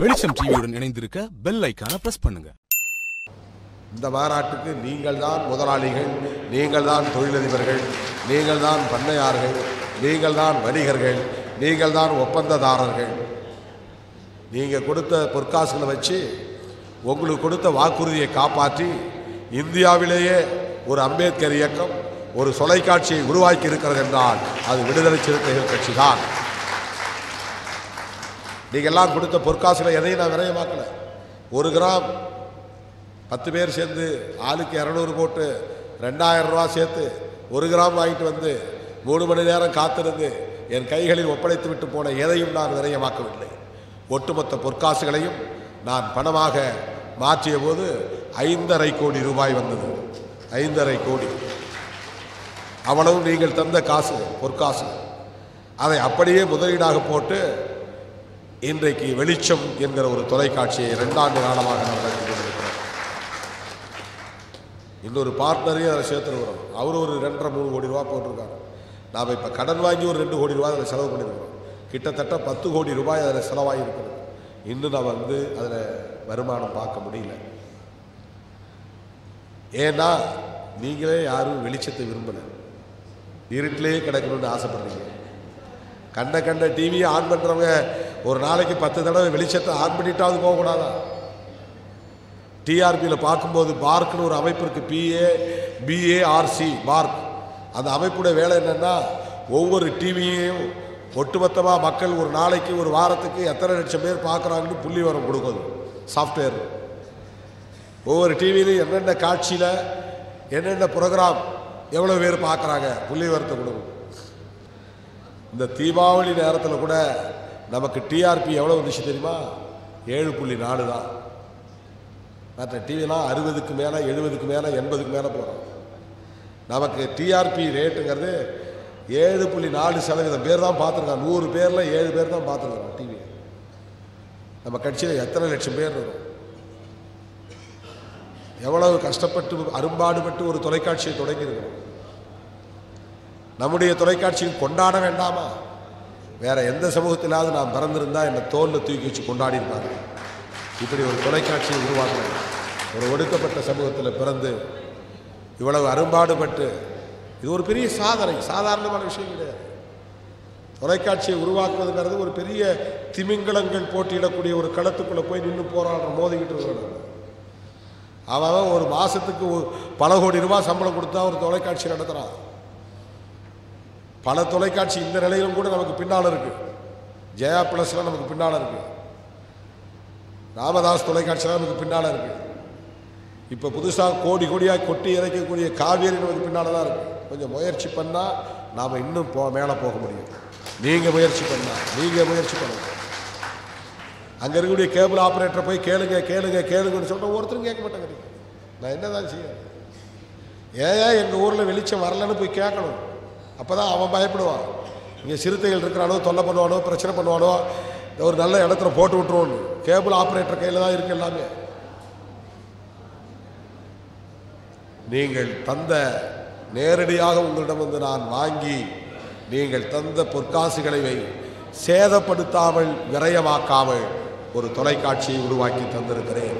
வெளிச்சம் டிவியுடன் இணைந்திருக்க பெல் ஐக்கான பிரஸ் பண்ணுங்க. இந்த மாநாட்டுக்கு நீங்கள் தான் முதலாளிகள் நீங்கள் தான் தொழிலதிபர்கள் நீங்கள் தான் பண்ணையார்கள் நீங்கள் தான் வணிகர்கள் நீங்கள் தான் ஒப்பந்ததாரர்கள். நீங்கள் கொடுத்த பொற்காசுகளை வச்சு உங்களுக்கு கொடுத்த வாக்குறுதியை காப்பாற்றி இந்தியாவிலேயே ஒரு அம்பேத்கர் இயக்கம் ஒரு தொலைக்காட்சியை உருவாக்கி இருக்கிறது என்றால் அது விடுதலை சிறுத்தைகள் கட்சி தான் நீங்கள் எல்லாம் கொடுத்த பொற்காசுகளை எதையும் நான் விரயமாக்கல. ஒரு கிராம் பத்து பேர் சேர்ந்து ஆளுக்கு இரநூறு போட்டு ரெண்டாயிரம் ரூபா சேர்த்து ஒரு கிராம் வாங்கிட்டு வந்து மூணு மணி நேரம் காத்திருந்து என் கைகளில் ஒப்படைத்து விட்டு போன எதையும் நான் விரயமாக்கவில்லை. ஒட்டுமொத்த பொற்காசுகளையும் நான் பணமாக மாற்றிய போது ஐந்தரை கோடி ரூபாய் வந்தது. ஐந்தரை கோடி. அவ்வளவு நீங்கள் தந்த காசு பொற்காசு. அதை அப்படியே முதலீடாக போட்டு இன்றைக்கு வெளிச்சம் என்கிற ஒரு தொலைக்காட்சியை ரெண்டாண்டு காலமாக நாம் நடத்தி கொண்டிருக்கிறோம். இன்னொரு பார்ட்னரையும் அதில் சேர்த்துருக்கிறோம். அவர் ஒரு ரெண்டரை மூணு கோடி ரூபா போட்டிருக்காரு. நாம் இப்போ கடன் வாங்கி ஒரு ரெண்டு கோடி ரூபாய் அதில் செலவு பண்ணியிருக்கிறோம் கிட்டத்தட்ட பத்து கோடி ரூபாய் அதில் செலவாகி இருக்கிறது இன்னும் நான் வந்து அதில் வருமானம் பார்க்க முடியல. ஏன்னா நீங்களே யாரும் வெளிச்சத்தை விரும்பலை. இருட்டிலேயே கிடக்கணும்னு ஆசைப்படுறீங்க. கண்ட கண்ட டிவியை ஆன் பண்ணுறவங்க ஒரு நாளைக்கு பத்து தடவை வெளிச்சத்தை ஆன் பண்ணிட்டாவது போகக்கூடாதா? டிஆர்பியில் பார்க்கும்போது பார்க்குன்னு ஒரு அமைப்பு இருக்குது பிஏ பிஏஆர்சி பார்க். அந்த அமைப்புடைய வேலை என்னென்னா ஒவ்வொரு டிவியையும் ஒட்டுமொத்தமாக மக்கள் ஒரு நாளைக்கு ஒரு வாரத்துக்கு எத்தனை லட்சம் பேர் பார்க்குறாங்கன்னு புள்ளி வரம் கொடுக்குது. சாஃப்ட்வேர் ஒவ்வொரு டிவிலையும் என்னென்ன காட்சியில் என்னென்ன ப்ரோக்ராம் எவ்வளோ பேர் பார்க்குறாங்க? புள்ளி வரத்தை கொடுக்கும். இந்த தீபாவளி நேரத்தில் கூட நமக்கு டிஆர்பி எவ்வளோ வந்துச்சு தெரியுமா? ஏழு புள்ளி நாலு தான். மற்ற டிவிலாம் அறுபதுக்கு மேலே எழுபதுக்கு மேலே எண்பதுக்கு மேலே போகிறோம் நமக்கு டிஆர்பி ரேட்டுங்கிறது ஏழு புள்ளி நாலு சதவீதம் பேர் தான் பார்த்துருக்காங்க. நூறு பேரில் ஏழு பேர் தான் பார்த்துருக்குறோம் டிவி நம்ம கட்சியில் எத்தனை லட்சம் பேர் இருக்கும் எவ்வளவு கஷ்டப்பட்டு அரும்பாடுபட்டு ஒரு தொலைக்காட்சியை தொடங்கியிருக்கிறோம்? நம்முடைய தொலைக்காட்சியில் கொண்டாட வேண்டாமா? வேற எந்த சமூகத்திலாவது நான் பிறந்திருந்தா என்னை தோலில் தூக்கி வச்சு கொண்டாடி இருப்பாங்க இப்படி ஒரு தொலைக்காட்சியை உருவாக்குறேன். ஒரு ஒடுக்கப்பட்ட சமூகத்தில் பிறந்து இவ்வளவு அரும்பாடுபட்டு இது ஒரு பெரிய சாதனை சாதாரணமான விஷயம் கிடையாது. தொலைக்காட்சியை உருவாக்குவதுங்கிறது ஒரு பெரிய திமிங்கலங்கள் போட்டியிடக்கூடிய ஒரு களத்துக்குள்ளே போய் நின்று போராடுற மோதிக்கிட்டு இருக்கிறாங்க அவன் அவன் ஒரு மாதத்துக்கு பல கோடி ரூபாய் சம்பளம் கொடுத்தா ஒரு தொலைக்காட்சி நடத்துகிறான் பல தொலைக்காட்சி இந்த நிலையிலும் கூட நமக்கு பின்னால் இருக்கு. ஜெயா பிளஸ்லாம் நமக்கு பின்னால் இருக்கு. ராமதாஸ் தொலைக்காட்சிலாம் நமக்கு பின்னால் இருக்கு. இப்போ புதுசாக கோடி கோடியாக கொட்டி இறைக்கக்கூடிய காவேரி நமக்கு பின்னால் தான் இருக்கு. கொஞ்சம் முயற்சி பண்ணால் நாம் இன்னும் போ மேலே போக முடியும். நீங்கள் முயற்சி பண்ணால் நீங்கள் முயற்சி பண்ணுங்க. அங்கே இருக்கக்கூடிய கேபிள் ஆப்ரேட்டரை போய் கேளுங்க கேளுங்க கேளுங்கன்னு சொல்லிட்டு ஒருத்தரும் கேட்க மாட்டேங்கிறீங்க நான் என்ன தான் செய்யணும் ஏன் எங்கள் ஊரில் வெளிச்சம் வரலன்னு போய் கேட்கணும். அப்போ தான் அவன் பயப்படுவான். இங்கே சிறுத்தைகள் இருக்கிறானோ தொல்லை பண்ணுவானோ பிரச்சனை பண்ணுவானோ ஒரு நல்ல இடத்துல போட்டு விட்டுருவோன்னு. கேபிள் ஆப்ரேட்டர் கையில் தான் இருக்கு எல்லாமே. நீங்கள் தந்த நேரடியாக உங்களிடம் வந்து நான் வாங்கி நீங்கள் தந்த பொற்காசுகளை வை சேதப்படுத்தாமல் விரயமாக்காமல் ஒரு தொலைக்காட்சியை உருவாக்கி தந்திருக்கிறேன்.